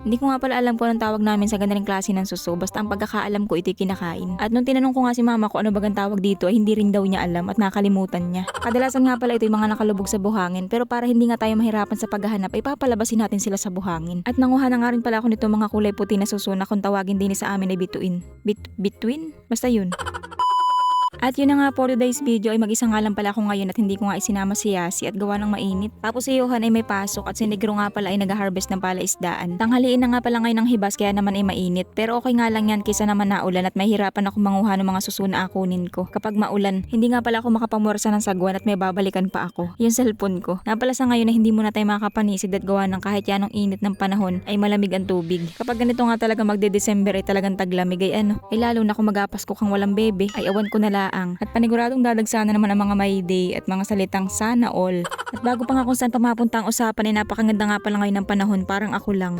Hindi ko nga pala alam kung anong tawag namin sa ganang klase ng suso, basta ang pagkakaalam ko ito'y kinakain. At nung tinanong ko nga si mama ko ano bagang tawag dito ay hindi rin daw niya alam at nakalimutan niya. Kadalasan nga pala ito'y mga nakalubog sa buhangin pero para hindi nga tayo mahirapan sa paghahanap ay papalabasin natin sila sa buhangin. At nanguha na nga rin pala ako nito mga kulay puti na suso na kung tawagin din sa amin ay bituin. Bit between? Basta yun. At yun na nga for today's video ay mag-isa nga lang pala ako ngayon at hindi ko nga isinama si Yasi at gawa ng mainit. Tapos si Johan ay may pasok at si Negro nga pala ay nag-harvest ng palaisdaan. Tanghaliin na nga pala ngayon ng hibas kaya naman ay mainit. Pero okay nga lang yan kaysa naman naulan at mahirapan ako manguha ng mga susun na akunin ko. Kapag maulan, hindi nga pala ako makapamursa ng sagwan at may babalikan pa ako. Yung cellphone ko. Nga pala sa ngayon na hindi mo na tayo makapanisid at gawa ng kahit yanong init ng panahon ay malamig ang tubig. Kapag ganito nga talaga magde-December ay talagang taglamig ay ano. Ay lalo na kung magapas ko kang walang bebe ay awan ko na laang. At paniguradong dadagsana naman ang mga mayday at mga salitang sana all. At bago pa nga kung saan pa mapunta ang usapan ay napakaganda nga pala ngayon ng panahon parang ako lang.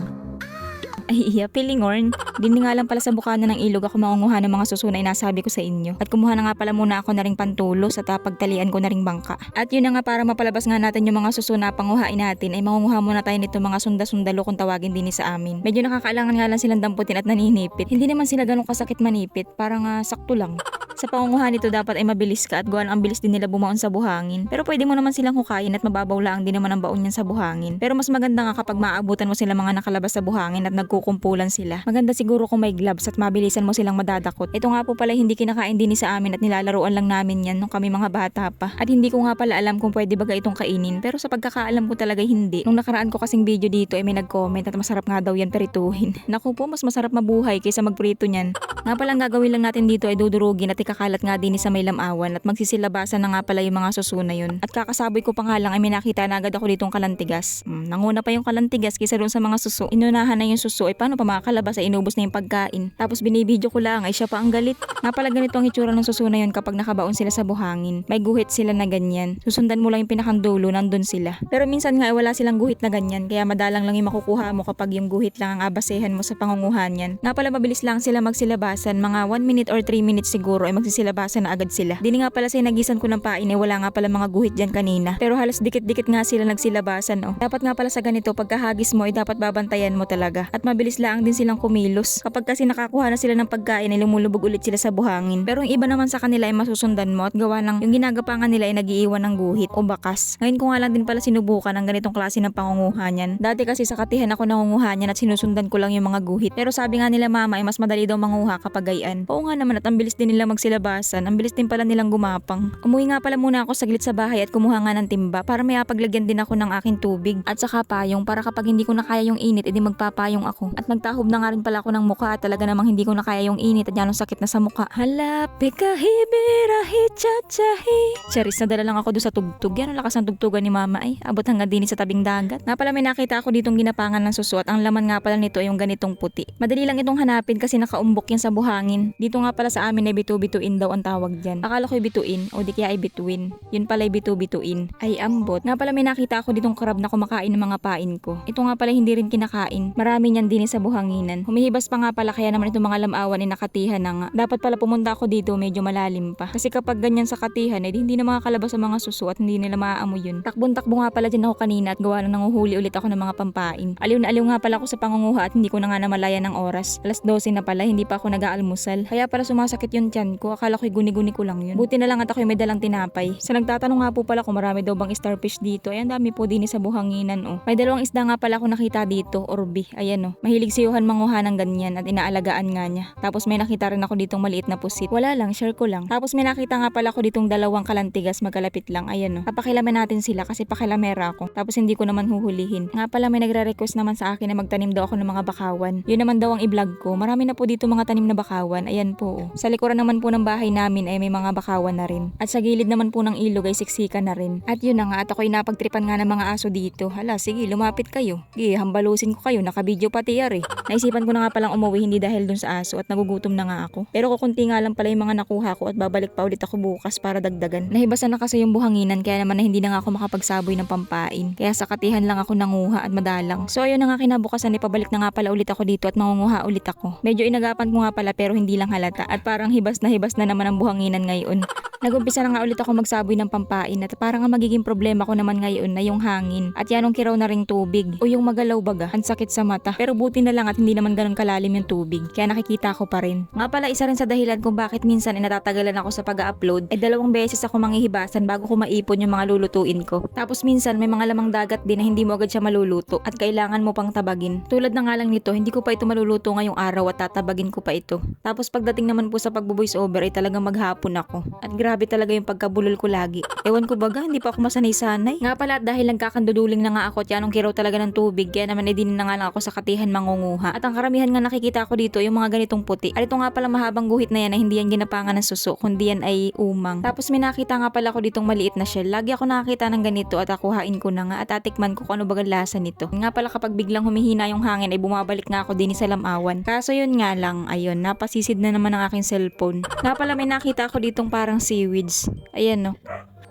Ay iya, pilingorn. Dini nga lang pala sa bukana ng ilog ako maunguha ng mga susunay na sabi ko sa inyo. At kumuha na nga pala muna ako na ring pantulos at ah, pagtalian ko na ring bangka. At yun na nga para mapalabas nga natin yung mga susuna panguhain natin ay mangunguha muna tayo nito mga sunda-sundalo kung tawagin din sa amin. Medyo nakakailangan nga lang silang damputin at naninipit. Hindi naman sila ganun kasakit manipit, parang ah, sakto lang. Sa pangunguha nito dapat ay mabilis ka at gawa ng ang bilis din nila bumaon sa buhangin. Pero pwede mo naman silang hukayin at mababaw lang din naman ang baon niyan sa buhangin. Pero mas maganda nga kapag maaabutan mo sila mga nakalabas sa buhangin at nagkukumpulan sila. Maganda siguro kung may gloves at mabilisan mo silang madadakot. Ito nga po pala hindi kinakain din ni sa amin at nilalaruan lang namin yan nung kami mga bata pa. At hindi ko nga pala alam kung pwede baga itong kainin. Pero sa pagkakaalam ko talaga hindi. Nung nakaraan ko kasing video dito ay may nag-comment at masarap nga daw yan perituhin. Naku po, mas masarap mabuhay kaysa magprito niyan. Nga pala ang gagawin lang natin dito ay dudurugin at ikakalat nga din sa may lamawan at magsisilabasan na nga pala yung mga susuna yun. At kakasaboy ko pa nga lang ay may nakita na agad ako ditong kalantigas. Hmm, nanguna pa yung kalantigas kaysa doon sa mga suso. Inunahan na yung suso ay paano pa makakalabas ay inubos na yung pagkain. Tapos binibidyo ko lang ay siya pa ang galit. Nga pala ganito ang itsura ng suso na yun kapag nakabaon sila sa buhangin. May guhit sila na ganyan. Susundan mo lang yung pinakandulo, nandun sila. Pero minsan nga ay wala silang guhit na ganyan kaya madalang lang yung makukuha mo kapag yung guhit lang ang abasehan mo sa pangunguhan yan. Nga pala mabilis lang sila magsilabasan. Mga 1 minute or 3 minutes siguro ay magsisilabasan na agad sila. Dini nga pala sa nagisan ko ng pain ay wala nga pala mga guhit dyan kanina. Pero halos dikit-dikit nga sila nagsilabasan oh. Dapat nga pala sa ganito pagkahagis mo ay dapat babantayan mo talaga. At mabilis lang din silang kumilos. Kapag kasi nakakuha na sila ng pagkain ay lumulubog ulit sila sa buhangin. Pero yung iba naman sa kanila ay masusundan mo at gawa ng yung ginagapangan nila ay nagiiwan ng guhit o bakas. Ngayon ko nga lang din pala sinubukan ang ganitong klase ng pangunguha niyan. Dati kasi sa katihan ako nangunguha niyan at sinusundan ko lang yung mga guhit. Pero sabi nga nila mama ay mas madali daw manguha kapag gayan. Oo nga naman at ang bilis din nila magsilabasan. Ang bilis din pala nilang gumapang. Umuwi nga pala muna ako saglit sa bahay at kumuha nga ng timba para may paglagyan din ako ng aking tubig at saka payong para kapag hindi ko na kaya yung init edi magpapayong ako. At nagtahob na nga rin pala ako ng mukha at talaga namang hindi ko na kaya yung init at yanong sakit na sa mukha. Hala, pikahibira hichachahi. Charis, nadala lang ako doon sa tugtog. Yan ang lakas ng tugtugan ni mama ay abot hanggang din sa tabing dagat. Nga pala may nakita ako ditong ginapangan ng suso at ang laman nga pala nito ay yung ganitong puti. Madali lang itong hanapin kasi nakaumbok yan sa buhangin. Dito nga pala sa amin ay bitu-bituin daw ang tawag dyan. Akala ko bituin o di kaya ay bituin. Yun pala ay bitu-bituin. Ay ambot. Nga pala may nakita ako ditong krab na kumakain ng mga pain ko. Ito nga pala hindi rin kinakain. Marami niyan din sa buhanginan. Humihibas pa nga pala kaya naman itong mga lamawan ay nakatihan na nga. Dapat pala pumunta ako dito medyo malalim pa. Kasi kapag ganyan sa katihan ay hindi na makakalabas sa mga suso at hindi nila maaamoy yun. Takbon-takbo nga pala dyan ako kanina at gawa na nanguhuli ulit ako ng mga pampain. Aliw na aliw nga pala ako sa pangunguha at hindi ko na nga namalaya ng oras. Alas 12 na pala, hindi pa ako nag-aalmusal. Kaya pala sumasakit yung tiyan ko. Akala ko'y guni-guni ko lang yun. Buti na lang at ako'y may dalang tinapay. Sa nagtatanong nga po pala kung marami daw bang starfish dito. Ay, ang dami po din sa buhanginan oh. May dalawang isda nga pala ako nakita dito, orbi. Ayan oh. Mahilig si Johan manguha ng ganyan at inaalagaan nga niya. Tapos may nakita rin ako ditong maliit na pusit. Wala lang, share ko lang. Tapos may nakita nga pala ako ditong dalawang kalantigas magkalapit lang. Ayan oh. Papakilaman natin sila kasi pakilamera ako. Tapos hindi ko naman huhulihin. Nga pala may nagre-request naman sa akin na magtanim daw ako ng mga bakawan. Yun naman daw ang i-vlog ko. Marami na po dito mga tanim na bakawan. Ayan po. oh. Sa likuran naman po ng bahay namin ay may mga bakawan na rin. At sa gilid naman po ng ilog ay siksika na rin. At yun na nga at ako'y napagtripan nga ng mga aso dito. Hala, sige, lumapit kayo. Sige, hambalusin ko kayo. Nakabidyo pati yar eh. Naisipan ko na nga palang umuwi hindi dahil dun sa aso at nagugutom na nga ako. Pero kukunti nga lang pala yung mga nakuha ko at babalik pa ulit ako bukas para dagdagan. Nahibasan na kasi yung buhanginan kaya naman na hindi na nga ako makapagsaboy ng pampain. Kaya sa katihan lang ako nanguha at madalang. So ayun na nga kinabukasan ipabalik na nga pala ulit ako dito at mangunguha ulit ako. Medyo inagapan ko nga pala pero hindi lang halata at parang hibas na hibas na naman ang buhanginan ngayon. Nagumpisa na nga ulit ako magsaboy ng pampain at parang nga magiging problema ko naman ngayon na yung hangin at yanong kiraw na ring tubig o yung magalaw baga, ang sakit sa mata. Pero buti na lang at hindi naman ganun kalalim yung tubig kaya nakikita ko pa rin. Nga pala isa rin sa dahilan kung bakit minsan ay natatagalan ako sa pag-upload ay dalawang beses ako manghihibasan bago ko maipon yung mga lulutuin ko. Tapos minsan may mga lamang dagat din na hindi mo agad siya maluluto at kailangan mo pang tabagin. Tulad na nga lang nito, hindi ko pa ito maluluto ngayong araw at tatabagin ko pa ito. Tapos pagdating naman po sa pagbo-voice over ay talagang maghapon ako. At grabe talaga yung pagkabulol ko lagi. Ewan ko baga, hindi pa ako masanay-sanay. Nga pala at dahil nagkakanduduling na nga ako at yanong kiraw talaga ng tubig, kaya naman edin na nga lang ako sa katihan mangunguha. At ang karamihan nga nakikita ko dito yung mga ganitong puti. At ito nga pala mahabang guhit na yan na hindi yan ginapangan ng suso, kundi yan ay umang. Tapos may nakita nga pala ako ditong maliit na shell. Lagi ako nakakita ng ganito at akuhain ko na nga at atikman ko kung ano bagang lasa nito. Nga pala kapag biglang humihina yung hangin ay bumabalik nga ako din sa lamawan. Kaso yun nga lang, ayun, napasisid na naman ang aking cellphone. Nga pala may nakita ako ditong parang seaweeds. Ayan no.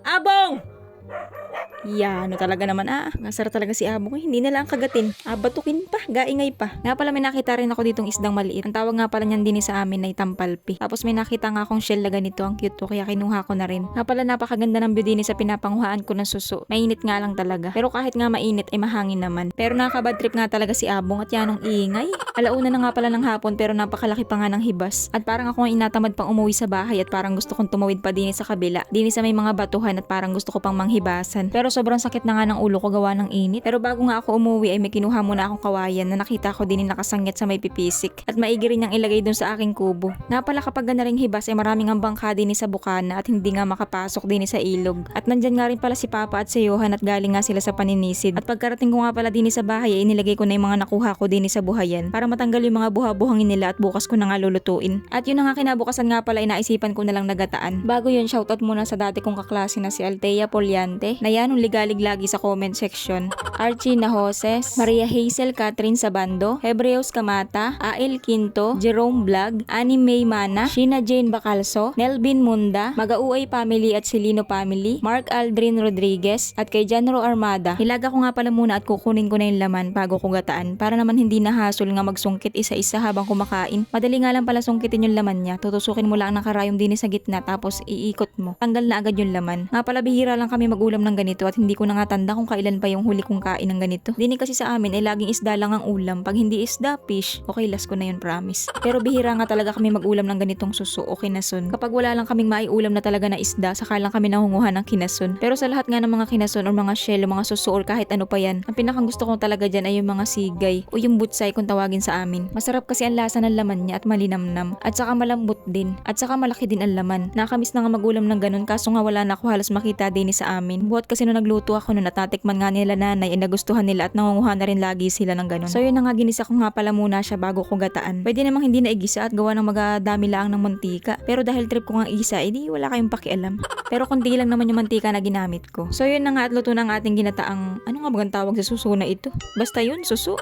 Abong! Yeah, ano talaga naman ah. Ngasar talaga si Abong eh. Hindi na lang kagatin. Ah, batukin pa. Gaingay pa. Nga pala may nakita rin ako ditong isdang maliit. Ang tawag nga pala niyan din sa amin ay tampalpi. Tapos may nakita nga akong shell na ganito. Ang cute to kaya kinuha ko na rin. Nga pala napakaganda ng din sa pinapanguhaan ko ng suso. Mainit nga lang talaga. Pero kahit nga mainit ay mahangin naman. Pero nakakabad trip nga talaga si Abong at yanong ingay. Alauna na nga pala ng hapon pero napakalaki pa nga ng hibas. At parang ako nga inatamad pang umuwi sa bahay at parang gusto kong tumawid pa din sa kabila. Din sa may mga batuhan at parang gusto ko pang manghibasan. Pero sobrang sakit na nga ng ulo ko gawa ng init. Pero bago nga ako umuwi ay may kinuha muna akong kawayan na nakita ko din yung nakasangyat sa may pipisik. At maigi rin niyang ilagay dun sa aking kubo. Nga pala kapag na ring hibas ay maraming ang bangka din sa bukana at hindi nga makapasok din sa ilog. At nandyan nga rin pala si Papa at si Johan at galing nga sila sa paninisid. At pagkarating ko nga pala din sa bahay ay inilagay ko na yung mga nakuha ko din sa buhayan para matanggal yung mga buha-buhangin nila at bukas ko na nga lulutuin. At yun na nga kinabukasan nga pala ay naisipan ko na lang nagataan. Bago yun, shoutout muna sa dati kong kaklase na si Altea Poliante na yan ligalig lagi sa comment section. Archie Nahoses, Maria Hazel Catherine Sabando, Hebreos Kamata, Ael Quinto, Jerome Vlog, Annie May Mana, Sheena Jane Bacalso, Nelvin Munda, Magauay Family at Silino Family, Mark Aldrin Rodriguez, at kay Janro Armada. Hilaga ko nga pala muna at kukunin ko na yung laman bago ko gataan para naman hindi na hassle nga magsungkit isa-isa habang kumakain. Madali nga lang pala sungkitin yung laman niya. Tutusukin mo lang ng karayom din sa gitna tapos iikot mo. Tanggal na agad yung laman. Nga pala bihira lang kami magulam ng ganito at hindi ko na nga tanda kung kailan pa yung huli kong kain ng ganito. Dini kasi sa amin ay laging isda lang ang ulam. Pag hindi isda, fish. Okay, last ko na yun, promise. Pero bihira nga talaga kami magulam ng ganitong suso o kinason. Kapag wala lang kaming maiulam na talaga na isda, saka lang kami nangunguha ng kinason. Pero sa lahat nga ng mga kinason o mga shell o mga suso or kahit ano pa yan, ang pinakang gusto kong talaga dyan ay yung mga sigay o yung butsay kung tawagin sa amin. Masarap kasi ang lasa ng laman niya at malinamnam. At saka malambot din. At saka malaki din ang laman. Nakamiss na nga magulam ng ganun kaso nga wala na ako halos makita din sa amin. Buhat kasi nung nagluto ako nun at natikman nga nila nanay ay nagustuhan nila at nangunguha na rin lagi sila ng ganun. So yun na nga ginisa ko nga pala muna siya bago ko gataan. Pwede namang hindi na igisa at gawa ng magadami lang ng mantika. Pero dahil trip ko nga igisa, edi wala kayong pakialam. Pero kundi lang naman yung mantika na ginamit ko. So yun na nga at luto ng ating ginataang, ano nga bagang tawag sa suso na ito? Basta yun, suso.